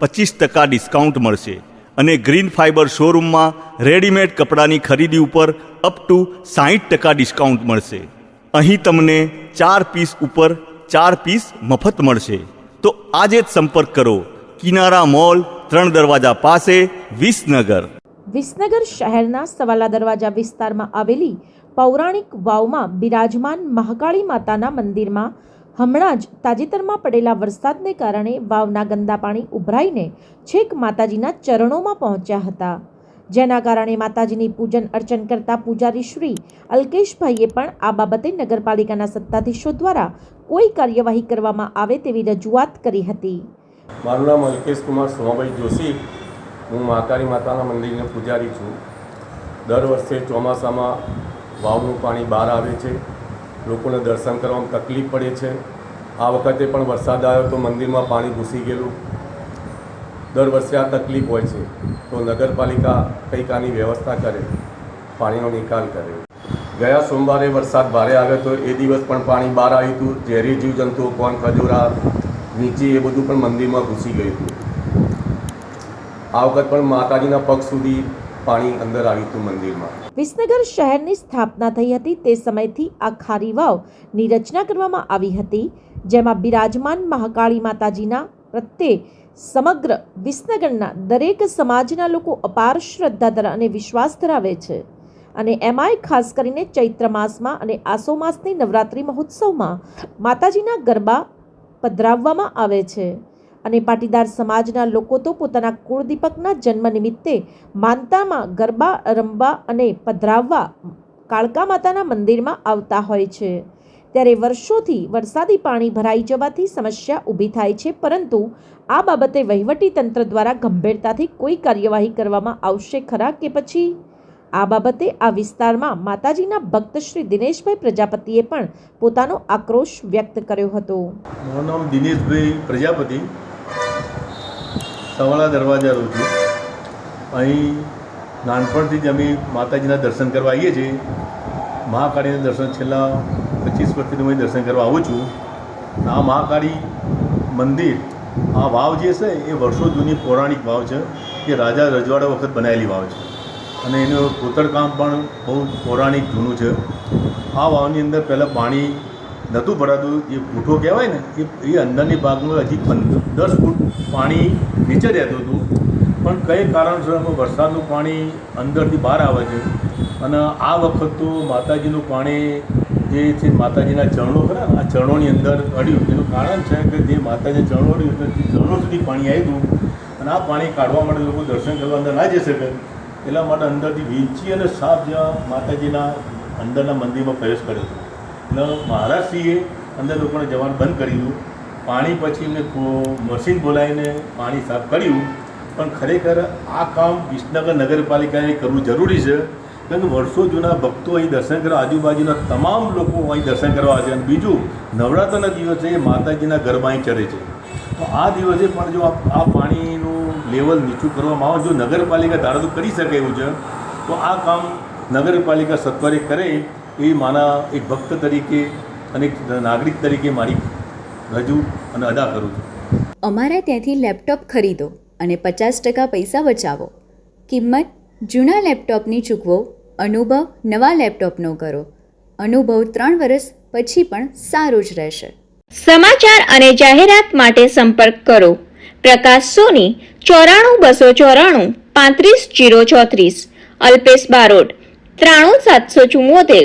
પચીસ ટકા ડિસ્કાઉન્ટ મળશે અને ગ્રીન ફાઇબર શોરૂમમાં રેડીમેડ કપડાની ખરીદી ઉપર અપ ટુ સાહીઠ ટકા ડિસ્કાઉન્ટ મળશે. અહીં તમને ચાર પીસ ઉપર ચાર પીસ મફત મળશે. તો આજે જ સંપર્ક કરો. કિનારા મોલ, ત્રણ દરવાજા પાસે, વિસનગર. વિસનગર શહેરના સવાલા દરવાજા વિસ્તારમાં આવેલી પૌરાણિક વાવમાં બિરાજમાન મહાકાળી માતાના મંદિરમાં હમણાં જ તાજેતરમાં પડેલા વરસાદને કારણે વાવના ગંદા પાણી ઉભરાઈને છેક માતાજીના ચરણોમાં પહોંચ્યા હતા. જેના કારણે માતાજીની પૂજન અર્ચન કરતા પૂજારી શ્રી અલ્કેશભાઈએ પણ આ બાબતે નગરપાલિકાના સત્તાધીશો દ્વારા કોઈ કાર્યવાહી કરવામાં આવે તેવી રજૂઆત કરી હતી. મારું નામ અલ્કેશ સોમાભાઈ જોશી. હું મહાકાળી માતાના મંદિરનો પૂજારી છું. દર વર્ષે ચોમાસામાં વાવનું પાણી બહાર આવે છે. લોકોને દર્શન કરવામાં તકલીફ પડે છે. આ વખતે પણ વરસાદ આવ્યો તો મંદિરમાં પાણી ઘૂસી ગયેલું. દર વર્ષે આ તકલીફ હોય છે. તો નગરપાલિકા કંઈક આની વ્યવસ્થા કરે, પાણીનો નિકાલ કરે. ગયા સોમવારે વરસાદ ભારે આવ્યો તો એ દિવસ પણ પાણી બહાર આવ્યું હતું. ઝેરી જીવજંતુઓ, કોણ ખજૂરા, નીચે એ બધું પણ મંદિરમાં ઘૂસી ગયું હતું. આ વખત પણ માતાજીના પગ સુધી પાણી અંદર આવી હતું મંદિરમાં. વિસનગર શહેરની સ્થાપના થઈ હતી તે સમયથી આ ખારી વાવની રચના કરવામાં આવી હતી, જેમાં બિરાજમાન મહાકાળી માતાજીના પ્રત્યે સમગ્ર વિસનગરના દરેક સમાજના લોકો અપાર શ્રદ્ધા અને વિશ્વાસ ધરાવે છે. અને એમાંય ખાસ કરીને ચૈત્ર માસમાં અને આસો માસની નવરાત્રિ મહોત્સવમાં માતાજીના ગરબા પધરાવવામાં આવે છે. અને પાટીદાર સમાજના લોકો તો પોતાના કુળદીપકના જન્મ નિમિત્તે માનતામાં ગરબા, રમવા અને પધરાવવા કાળકા માતાના મંદિરમાં આવતા હોય છે. ત્યારે વર્ષોથી વરસાદી પાણી ભરાઈ જવાથી સમસ્યા ઊભી થાય છે, પરંતુ આ બાબતે વહીવટી તંત્ર દ્વારા ગંભીરતાથી કોઈ કાર્યવાહી કરવામાં આવશે ખરા કે પછી? આ બાબતે આ વિસ્તારમાં માતાજીના ભક્ત શ્રી દિનેશભાઈ પ્રજાપતિએ પણ પોતાનો આક્રોશ વ્યક્ત કર્યો હતો. મારું નામ દિનેશભાઈ પ્રજાપતિ. સવાળા દરવાજા રહું છું અહીં નાનપણથી જ અમે માતાજીના દર્શન કરવા આવીએ છીએ. મહાકાળીના દર્શન છેલ્લા પચીસ વર્ષથી હું દર્શન કરવા આવું છું. આ મહાકાળી મંદિર, આ વાવ જે છે, એ વર્ષો જૂની પૌરાણિક વાવ છે એ રાજા રજવાડા વખત બનાવેલી વાવ છે. અને એનું કોતરકામ પણ બહુ પૌરાણિક જૂનું છે. આ વાવની અંદર પહેલાં પાણી નહોતું ભરાતું જે પૂઠો કહેવાય ને, એ એ અંદરની ભાગમાં હજી દસ ફૂટ પાણી નીચે રહેતું હતું. પણ કઈ કારણસર વરસાદનું પાણી અંદરથી બહાર આવે છે? અને આ વખત તો માતાજીનું પાણી જે છે માતાજીના ચરણો ખરા, આ ચરણોની અંદર અડ્યું. એનું કારણ છે કે જે માતાજીના ચરણો અડ્યું એટલે ચરણો સુધી પાણી આવ્યું હતું. અને આ પાણી કાઢવા માટે લોકો દર્શન કરવા અંદર ના જઈ શકે. એટલા માટે અંદરથી વીંચી અને સાપ જેવા માતાજીના અંદરના મંદિરમાં પ્રવેશ કર્યો હતો. એટલે સીએ અંદર લોકોને જવાનું બંધ કરી દીધું પાણી પછી મેં મશીન બોલાવીને પાણી સાફ કર્યું. પણ ખરેખર આ કામ વિસનગર નગરપાલિકાએ કરવું જરૂરી છે. કારણ કે વર્ષો જૂના ભક્તો અહીં દર્શન કરવા, આજુબાજુના તમામ લોકો અહીં દર્શન કરવા આવે છે. અને બીજું, નવરાત્રના દિવસે માતાજીના ગરબા અહીં ચડે છે. તો આ દિવસે પણ જો આ પાણીનું લેવલ નીચું કરવામાં આવે, જો નગરપાલિકા ધારો તો કરી શકે એવું છે, તો આ કામ નગરપાલિકા સત્વરે કરે. એ માના એક ભક્ત તરીકે અને એક નાગરિક તરીકે મારી રજૂ અને અદા કરું છું. અમારા ત્યાંથી લેપટોપ ખરીદો અને પચાસ ટકા પૈસા બચાવો. કિંમત જૂના લેપટોપની ચૂકવો અનુભવ નવા લેપટોપનો કરો. અનુભવ ત્રણ વર્ષ પછી પણ સારો જ રહેશે. સમાચાર અને જાહેરાત માટે સંપર્ક કરો. પ્રકાશ સોની ચોરાણું બસો ચોરાણું પાંત્રીસ જીરો ચોત્રીસ અલ્પેશ બારોટ ત્રાણું સાતસો ચુમ્મોતેર